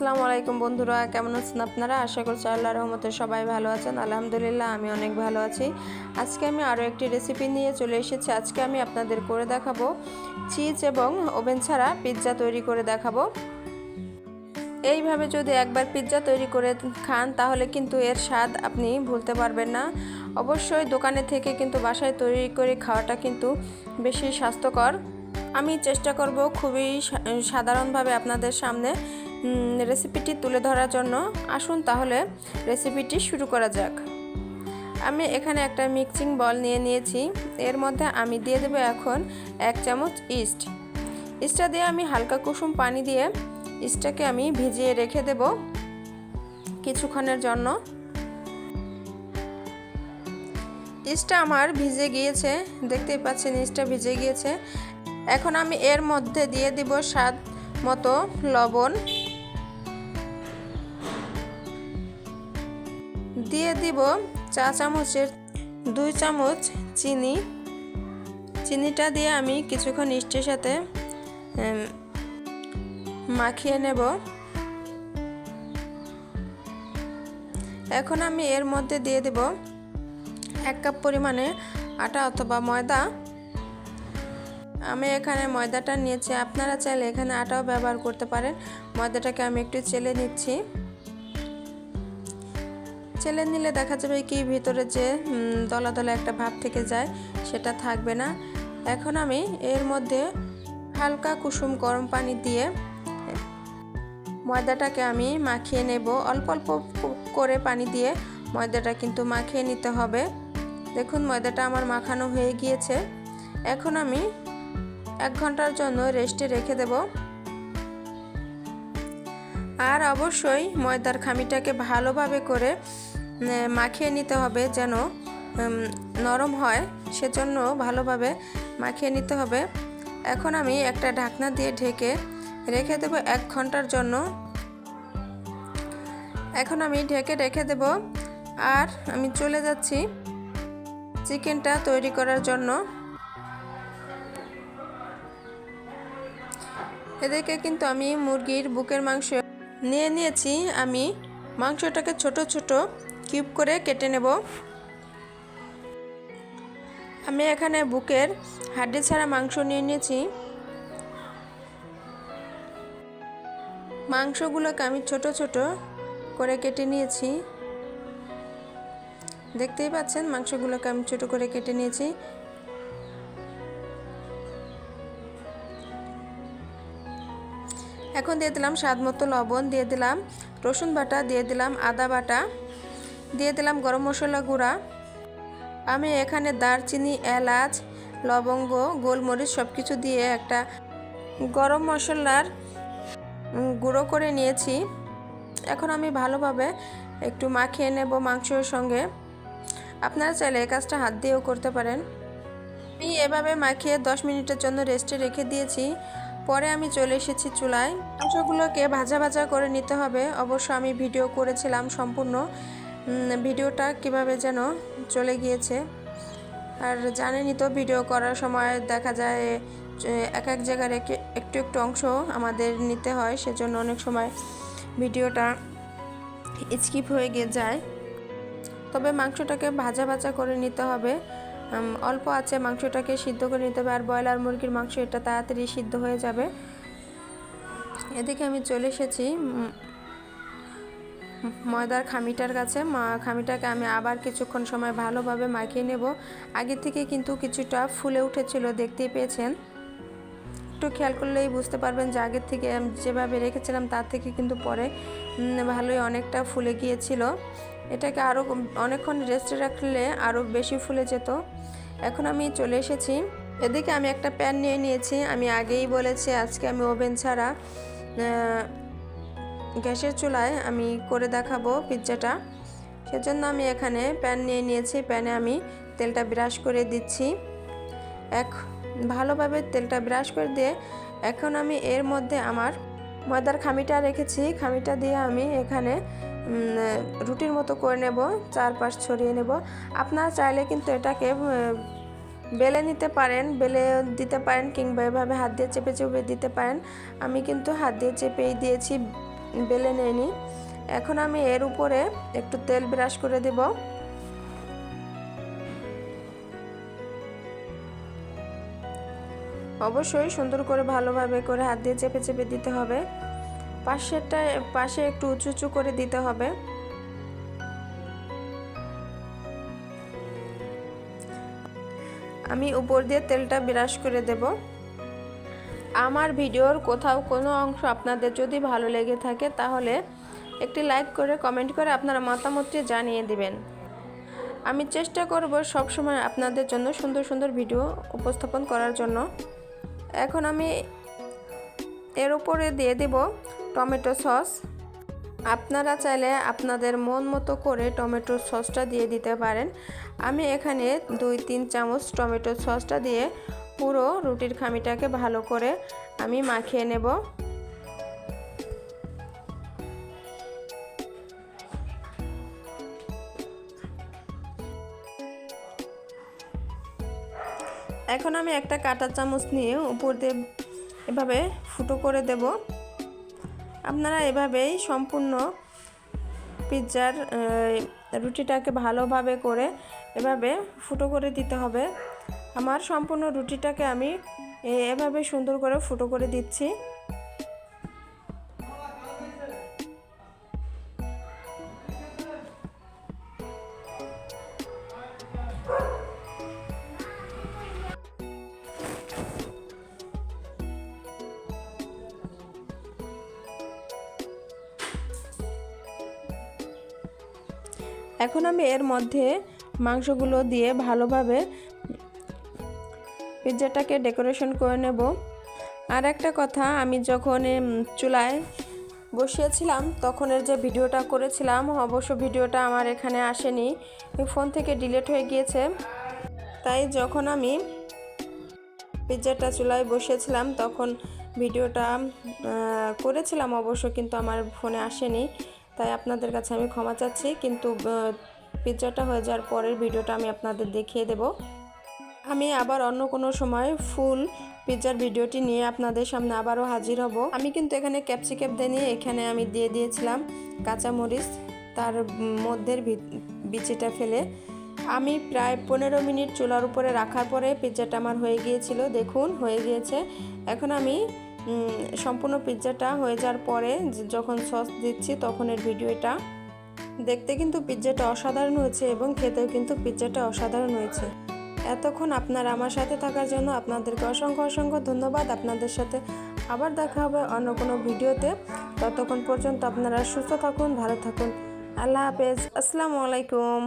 আসসালামু আলাইকুম বন্ধুরা, কেমন আছেন আপনারা? আশা করছি আল্লাহ রহমতে সবাই ভালো আছেন। আলহামদুলিল্লাহ, আমি অনেক ভালো আছি। আজকে আমি আরও একটি রেসিপি নিয়ে চলে এসেছি। আজকে আমি আপনাদের করে দেখাবো চিজ এবং ওভেন ছাড়া পিৎজা তৈরি করে দেখাবো। এইভাবে যদি একবার পিৎজা তৈরি করে খান, তাহলে কিন্তু এর স্বাদ আপনি ভুলতে পারবেন না। অবশ্যই দোকানে থেকে কিন্তু বাসায় তৈরি করে খাওয়াটা কিন্তু বেশি স্বাস্থ্যকর। আমি চেষ্টা করব খুবই সাধারণভাবে আপনাদের সামনে রেসিপিটি তুলে ধরার জন্য আসুন তাহলে রেসিপিটি শুরু করা যাক। আমি এখানে একটা মিক্সিং বল নিয়ে নিয়েছি। এর মধ্যে আমি দিয়ে দেবো এখন এক চামচ ইস্ট ইস্টটা দিয়ে আমি হালকা কুসুম পানি দিয়ে ইস্টটাকে আমি ভিজিয়ে রেখে দেব কিছুক্ষণের জন্য। ইস্টটা আমার ভিজে গিয়েছে। দেখতেই পাচ্ছেন ইস্টটা ভিজে গিয়েছে। এখন আমি এর মধ্যে দিয়ে দিব স্বাদ মতো লবণ। দিয়ে দিব চা চামচের দুই চামচ চিনি। চিনিটা দিয়ে আমি কিছুক্ষণ ইস্টের সাথে মাখিয়ে নেব। এখন আমি এর মধ্যে দিয়ে দেব এক কাপ পরিমাণে আটা অথবা ময়দা। আমি এখানে ময়দাটা নিয়েছি। আপনারা চাইলে এখানে আটাও ব্যবহার করতে পারেন। ময়দাটাকে আমি একটু চেলে নিচ্ছি। চেলে নিলে দেখা যাবে কি ভিতরে যে দলা দলা একটা ভাব থেকে যায়, সেটা থাকবে না। এখন আমি এর মধ্যে হালকা কুসুম গরম পানি দিয়ে ময়দাটাকে আমি মাখিয়ে নেব। অল্প অল্প করে পানি দিয়ে ময়দাটা কিন্তু মাখিয়ে নিতে হবে। দেখুন, ময়দাটা আমার মাখানো হয়ে গিয়েছে। এখন আমি এক ঘণ্টার জন্য রেস্টে রেখে দেব। আর অবশ্যই ময়দার খামিটাকে ভালোভাবে করে মাখিয়ে নিতে হবে যেন নরম হয়, সেজন্য ভালোভাবে মাখিয়ে নিতে হবে। এখন আমি একটা ঢাকনা দিয়ে ঢেকে রেখে দেব এক ঘণ্টার জন্য। এখন আমি ঢেকে রেখে দেব আর আমি চলে যাচ্ছি চিকেনটা তৈরি করার জন্য। এদেরকে কিন্তু আমি মুরগির বুকের মাংস নিয়ে নিয়েছি, আমি মাংসটাকে ছোট ছোট কিউব করে কেটে নেব। আমি এখানে বুকের হাড্ডি ছাড়া মাংস নিয়ে নিয়েছি। মাংসগুলোকে আমি ছোট ছোট করে কেটে নিয়েছি। দেখতেই পাচ্ছেন, মাংসগুলোকে আমি ছোট করে কেটে নিয়েছি। এখন দিয়ে দিলাম স্বাদ মতো লবণ, দিয়ে দিলাম রসুন বাটা, দিয়ে দিলাম আদা বাটা, দিয়ে দিলাম গরম মশলা গুঁড়া। আমি এখানে দারচিনি, এলাচ, লবঙ্গ, গোলমরিচ সব কিছু দিয়ে একটা গরম মশলার গুঁড়ো করে নিয়েছি। এখন আমি ভালোভাবে একটু মাখিয়ে নেব মাংসের সঙ্গে। আপনারা চাইলে এই কাজটা হাত দিয়েও করতে পারেন। আমি এভাবে মাখিয়ে দশ মিনিটের জন্য রেস্টে রেখে দিয়েছি। পরে আমি চলে এসেছি চুলায়। মাংসগুলোকে ভাজা ভাজা করে নিতে হবে। অবশ্য আমি ভিডিও করেছিলাম সম্পূর্ণ। ভিডিওটা কীভাবে যেন চলে গিয়েছে। আর জানেনই তো, ভিডিও করার সময় দেখা যায় এক এক জায়গার একটু একটু অংশ আমাদের নিতে হয়। সেজন্য অনেক সময় ভিডিওটা স্কিপ হয়ে গিয়ে যায়। তবে মাংসটাকে ভাজা ভাজা করে নিতে হবে। অল্প আছে মাংসটাকে সিদ্ধ করে নিতে হবে, আর ব্রয়লার মুরগির মাংস এটা তাড়াতাড়ি সিদ্ধ হয়ে যাবে। এদিকে আমি চলে এসেছি ময়দার খামিটার কাছে। খামিটাকে আমি আবার কিছুক্ষণ সময় ভালোভাবে মাখিয়ে নেব। আগে থেকে কিন্তু কিছুটা ফুলে উঠেছিল, দেখতেই পেয়েছেন। একটু খেয়াল করলেই বুঝতে পারবেন যে আগের থেকে যেভাবে রেখেছিলাম, তার থেকে কিন্তু পরে ভালোই অনেকটা ফুলে গিয়েছিল। এটাকে আরও অনেকক্ষণ রেস্টে রাখলে আরও বেশি ফুলে যেত। এখন আমি চলে এসেছি। এদিকে আমি একটা প্যান নিয়ে নিয়েছি। আমি আগেই বলেছি আজকে আমি ওভেন ছাড়া গ্যাসের চুলায় আমি করে দেখাবো পিৎজাটা। সেজন্য আমি এখানে প্যান নিয়ে নিয়েছি। প্যানে আমি তেলটা ব্রাশ করে দিচ্ছি। এক, ভালোভাবে তেলটা ব্রাশ করে দিয়ে এখন আমি এর মধ্যে আমার ময়দার খামিটা রেখেছি। খামিটা দিয়ে আমি এখানে রুটির মতো করে নেব, চারপাশ ছড়িয়ে নেব। আপনারা চাইলে কিন্তু এটাকে বেলে নিতে পারেন, বেলে দিতে পারেন কিংবা এভাবে হাত দিয়ে চেপে চেপে দিতে পারেন। আমি কিন্তু হাত দিয়ে চেপেই দিয়েছি, বেলে নিইনি। এখন আমি এর উপরে একটু তেল ব্রাশ করে দেব। অবশ্যই সুন্দর করে ভালোভাবে করে হাত দিয়ে চেপে চেপে দিতে হবে। পাশেরটা, পাশে একটু উঁচু উঁচু করে দিতে হবে। আমি উপর দিয়ে তেলটা বিরাস করে দেব। আমার ভিডিওর কোথাও কোনো অংশ আপনাদের যদি ভালো লেগে থাকে, তাহলে একটি লাইক করে, কমেন্ট করে আপনারা মতামতটি জানিয়ে দিবেন। আমি চেষ্টা করব সব সময় আপনাদের জন্য সুন্দর সুন্দর ভিডিও উপস্থাপন করার জন্য। এখন আমি এর উপরে দিয়ে দিব টমেটো সস। আপনারা চাইলে আপনাদের মন মতো করে টমেটো সসটা দিয়ে দিতে পারেন। আমি এখানে দুই, তিন চামচ টমেটো সসটা দিয়ে পুরো রুটির খামিটাকে ভালো করে আমি মাখিয়ে নেব। এখন আমি একটা কাঁটা চামচ নিয়ে উপর দিয়ে এভাবে ফুটো করে দেব। আপনারা এভাবেই সম্পূর্ণ পিৎজার রুটিটাকে ভালোভাবে করে এভাবে ফুটো করে দিতে হবে। আমার সম্পূর্ণ রুটিটাকে আমি এভাবে সুন্দর করে ফুটো করে দিচ্ছি। এখন আমি এর মধ্যে মাংসগুলো দিয়ে ভালোভাবে পিৎজাটাকে ডেকোরেশন করে নেব। আর একটা কথা, আমি যখন চুলায় বসিয়েছিলাম তখনের যে ভিডিওটা করেছিলাম, অবশ্য ভিডিওটা আমার এখানে আসেনি ফোন থেকে ডিলিট হয়ে গিয়েছে। তাই যখন আমি পিৎজাটা চুলায় বসিয়েছিলাম, তখন ভিডিওটা করেছিলাম অবশ্য, কিন্তু আমার ফোনে আসেনি। তাই আপনাদের কাছে আমি ক্ষমা চাচ্ছি, কিন্তু পিৎজাটা হয়ে যাওয়ার পরের ভিডিওটা আমি আপনাদের দেখিয়ে দেব। আমি আবার অন্য কোনো সময় ফুল পিৎজার ভিডিওটি নিয়ে আপনাদের সামনে আবারও হাজির হব। আমি কিন্তু এখানে ক্যাপসিকাপ দিয়ে এখানে আমি দিয়ে দিয়েছিলাম কাঁচামরিচ, তার মধ্যের বিচিটা ফেলে। আমি প্রায় পনেরো মিনিট চুলার উপরে রাখার পরে পিৎজাটা আমার হয়ে গিয়েছিল, দেখুন, হয়ে গিয়েছে। এখন আমি সম্পূর্ণ পিৎজাটা হয়ে যাওয়ার পরে যখন সস দিচ্ছি তখন এর ভিডিওটা দেখতে কিন্তু পিৎজাটা অসাধারণ হয়েছে এবং খেতেও কিন্তু পিৎজাটা অসাধারণ হয়েছে। এতক্ষণ আপনারা আমার সাথে থাকার জন্য আপনাদেরকে অসংখ্য অসংখ্য ধন্যবাদ। আপনাদের সাথে আবার দেখা হবে অন্য কোনো ভিডিওতে। ততক্ষণ পর্যন্ত আপনারা সুস্থ থাকুন, ভালো থাকুন। আল্লাহ হাফেজ। আসসালামু আলাইকুম।